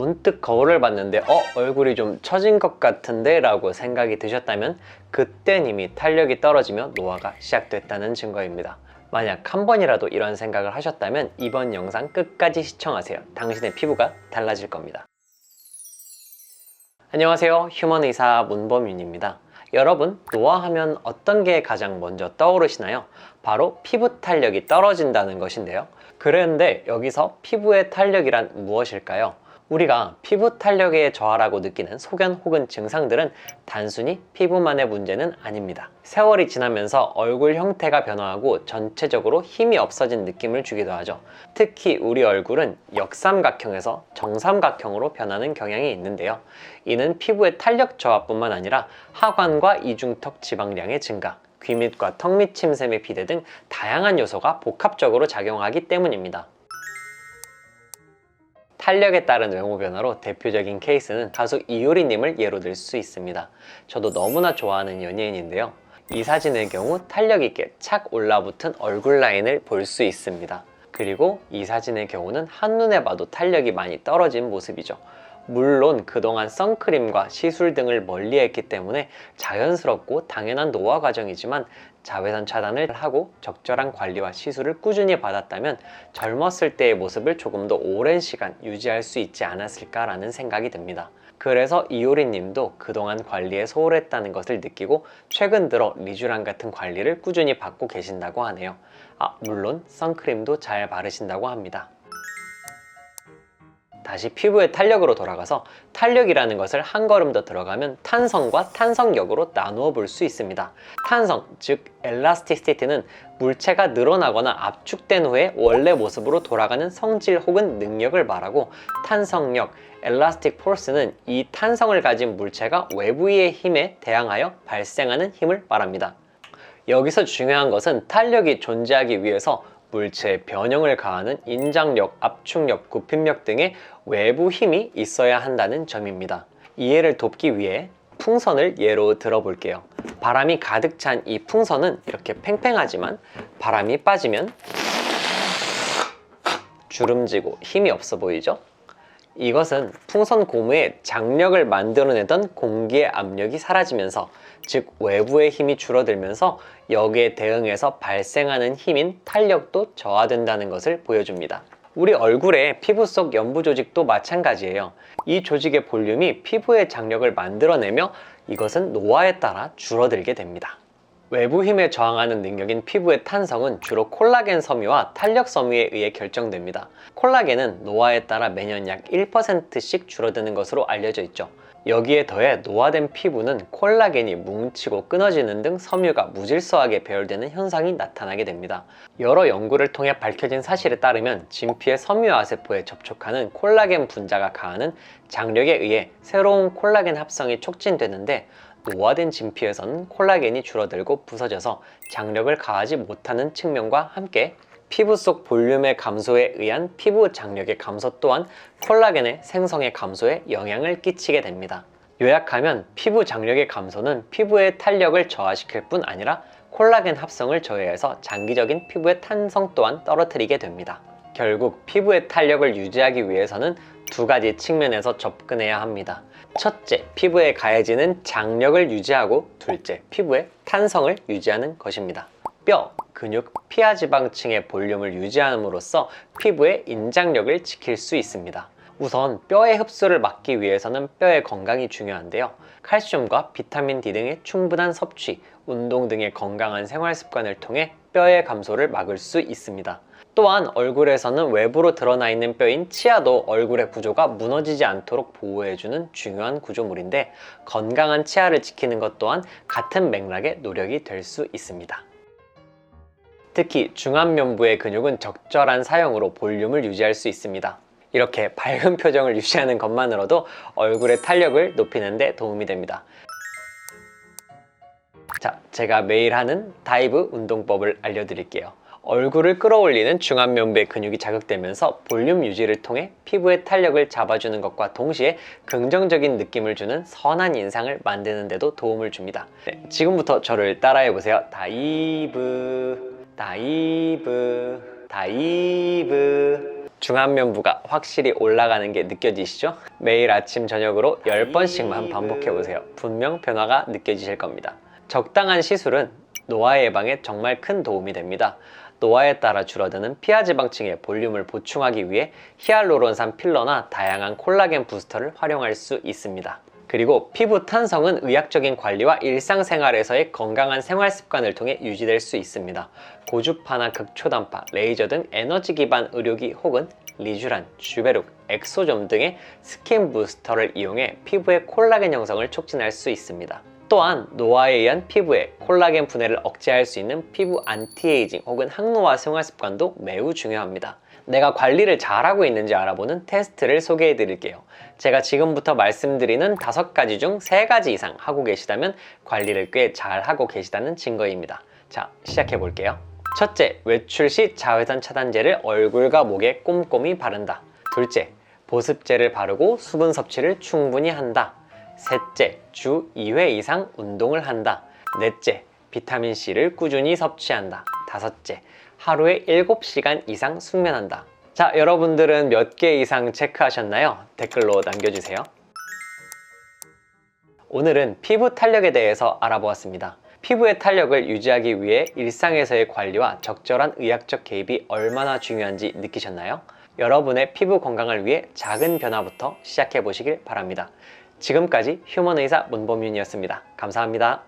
문득 거울을 봤는데 어 얼굴이 좀 처진 것 같은데? 라고 생각이 드셨다면 그땐 이미 탄력이 떨어지며 노화가 시작됐다는 증거입니다. 만약 한 번이라도 이런 생각을 하셨다면 이번 영상 끝까지 시청하세요. 당신의 피부가 달라질 겁니다. 안녕하세요. 휴먼 의사 문범윤입니다. 여러분 노화하면 어떤 게 가장 먼저 떠오르시나요? 바로 피부 탄력이 떨어진다는 것인데요. 그런데 여기서 피부의 탄력이란 무엇일까요? 우리가 피부 탄력에 저하라고 느끼는 소견 혹은 증상들은 단순히 피부만의 문제는 아닙니다. 세월이 지나면서 얼굴 형태가 변화하고 전체적으로 힘이 없어진 느낌을 주기도 하죠. 특히 우리 얼굴은 역삼각형에서 정삼각형으로 변하는 경향이 있는데요. 이는 피부의 탄력 저하뿐만 아니라 하관과 이중턱 지방량의 증가, 귀밑과 턱밑 침샘의 비대 등 다양한 요소가 복합적으로 작용하기 때문입니다. 탄력에 따른 외모 변화로 대표적인 케이스는 가수 이효리님을 예로 들 수 있습니다. 저도 너무나 좋아하는 연예인인데요. 이 사진의 경우 탄력 있게 착 올라붙은 얼굴 라인을 볼 수 있습니다. 그리고 이 사진의 경우는 한눈에 봐도 탄력이 많이 떨어진 모습이죠. 물론 그동안 선크림과 시술 등을 멀리했기 때문에 자연스럽고 당연한 노화 과정이지만 자외선 차단을 하고 적절한 관리와 시술을 꾸준히 받았다면 젊었을 때의 모습을 조금 더 오랜 시간 유지할 수 있지 않았을까라는 생각이 듭니다. 그래서 이효리 님도 그동안 관리에 소홀했다는 것을 느끼고 최근 들어 리쥬란 같은 관리를 꾸준히 받고 계신다고 하네요. 아, 물론 선크림도 잘 바르신다고 합니다. 다시 피부의 탄력으로 돌아가서 탄력이라는 것을 한 걸음 더 들어가면 탄성과 탄성력으로 나누어 볼 수 있습니다. 탄성, 즉 엘라스티시티는 물체가 늘어나거나 압축된 후에 원래 모습으로 돌아가는 성질 혹은 능력을 말하고 탄성력, 엘라스틱 포스는 이 탄성을 가진 물체가 외부의 힘에 대항하여 발생하는 힘을 말합니다. 여기서 중요한 것은 탄력이 존재하기 위해서 물체의 변형을 가하는 인장력, 압축력, 굽힘력 등의 외부 힘이 있어야 한다는 점입니다. 이해를 돕기 위해 풍선을 예로 들어볼게요. 바람이 가득 찬 이 풍선은 이렇게 팽팽하지만 바람이 빠지면 주름지고 힘이 없어 보이죠? 이것은 풍선 고무에 장력을 만들어내던 공기의 압력이 사라지면서 즉 외부의 힘이 줄어들면서 여기에 대응해서 발생하는 힘인 탄력도 저하된다는 것을 보여줍니다. 우리 얼굴의 피부 속 연부 조직도 마찬가지예요. 이 조직의 볼륨이 피부의 장력을 만들어내며 이것은 노화에 따라 줄어들게 됩니다. 외부 힘에 저항하는 능력인 피부의 탄성은 주로 콜라겐 섬유와 탄력 섬유에 의해 결정됩니다. 콜라겐은 노화에 따라 매년 약 1%씩 줄어드는 것으로 알려져 있죠. 여기에 더해 노화된 피부는 콜라겐이 뭉치고 끊어지는 등 섬유가 무질서하게 배열되는 현상이 나타나게 됩니다. 여러 연구를 통해 밝혀진 사실에 따르면 진피의 섬유화 세포에 접촉하는 콜라겐 분자가 가하는 장력에 의해 새로운 콜라겐 합성이 촉진되는데 노화된 진피에서는 콜라겐이 줄어들고 부서져서 장력을 가하지 못하는 측면과 함께 피부 속 볼륨의 감소에 의한 피부 장력의 감소 또한 콜라겐의 생성의 감소에 영향을 끼치게 됩니다. 요약하면 피부 장력의 감소는 피부의 탄력을 저하시킬 뿐 아니라 콜라겐 합성을 저해해서 장기적인 피부의 탄성 또한 떨어뜨리게 됩니다. 결국 피부의 탄력을 유지하기 위해서는 두 가지 측면에서 접근해야 합니다. 첫째, 피부에 가해지는 장력을 유지하고 둘째, 피부의 탄성을 유지하는 것입니다. 뼈, 근육, 피하 지방층의 볼륨을 유지함으로써 피부의 인장력을 지킬 수 있습니다. 우선 뼈의 흡수를 막기 위해서는 뼈의 건강이 중요한데요. 칼슘과 비타민 D 등의 충분한 섭취, 운동 등의 건강한 생활 습관을 통해 뼈의 감소를 막을 수 있습니다. 또한 얼굴에서는 외부로 드러나 있는 뼈인 치아도 얼굴의 구조가 무너지지 않도록 보호해주는 중요한 구조물인데 건강한 치아를 지키는 것 또한 같은 맥락의 노력이 될 수 있습니다. 특히 중안면부의 근육은 적절한 사용으로 볼륨을 유지할 수 있습니다. 이렇게 밝은 표정을 유지하는 것만으로도 얼굴의 탄력을 높이는 데 도움이 됩니다. 자, 제가 매일 하는 다이브 운동법을 알려드릴게요. 얼굴을 끌어올리는 중안면부의 근육이 자극되면서 볼륨 유지를 통해 피부의 탄력을 잡아주는 것과 동시에 긍정적인 느낌을 주는 선한 인상을 만드는 데도 도움을 줍니다. 네, 지금부터 저를 따라해 보세요. 다이브, 다이브, 다이브. 중안면부가 확실히 올라가는 게 느껴지시죠? 매일 아침 저녁으로 10번씩만 반복해 보세요. 분명 변화가 느껴지실 겁니다. 적당한 시술은 노화 예방에 정말 큰 도움이 됩니다. 노화에 따라 줄어드는 피하 지방층의 볼륨을 보충하기 위해 히알루론산 필러나 다양한 콜라겐 부스터를 활용할 수 있습니다. 그리고 피부 탄성은 의학적인 관리와 일상생활에서의 건강한 생활 습관을 통해 유지될 수 있습니다. 고주파나 극초단파, 레이저 등 에너지 기반 의료기 혹은 리쥬란, 주베룩, 엑소점 등의 스킨 부스터를 이용해 피부의 콜라겐 형성을 촉진할 수 있습니다. 또한 노화에 의한 피부의 콜라겐 분해를 억제할 수 있는 피부 안티에이징 혹은 항노화 생활 습관도 매우 중요합니다. 내가 관리를 잘하고 있는지 알아보는 테스트를 소개해 드릴게요. 제가 지금부터 말씀드리는 다섯 가지 중 세 가지 이상 하고 계시다면 관리를 꽤 잘하고 계시다는 증거입니다. 자, 시작해 볼게요. 첫째, 외출 시 자외선 차단제를 얼굴과 목에 꼼꼼히 바른다. 둘째, 보습제를 바르고 수분 섭취를 충분히 한다. 셋째, 주 2회 이상 운동을 한다. 넷째, 비타민C를 꾸준히 섭취한다. 다섯째, 하루에 7시간 이상 숙면한다. 자, 여러분들은 몇 개 이상 체크하셨나요? 댓글로 남겨주세요. 오늘은 피부 탄력에 대해서 알아보았습니다. 피부의 탄력을 유지하기 위해 일상에서의 관리와 적절한 의학적 개입이 얼마나 중요한지 느끼셨나요? 여러분의 피부 건강을 위해 작은 변화부터 시작해 보시길 바랍니다. 지금까지 휴먼 의사 문범윤이었습니다. 감사합니다.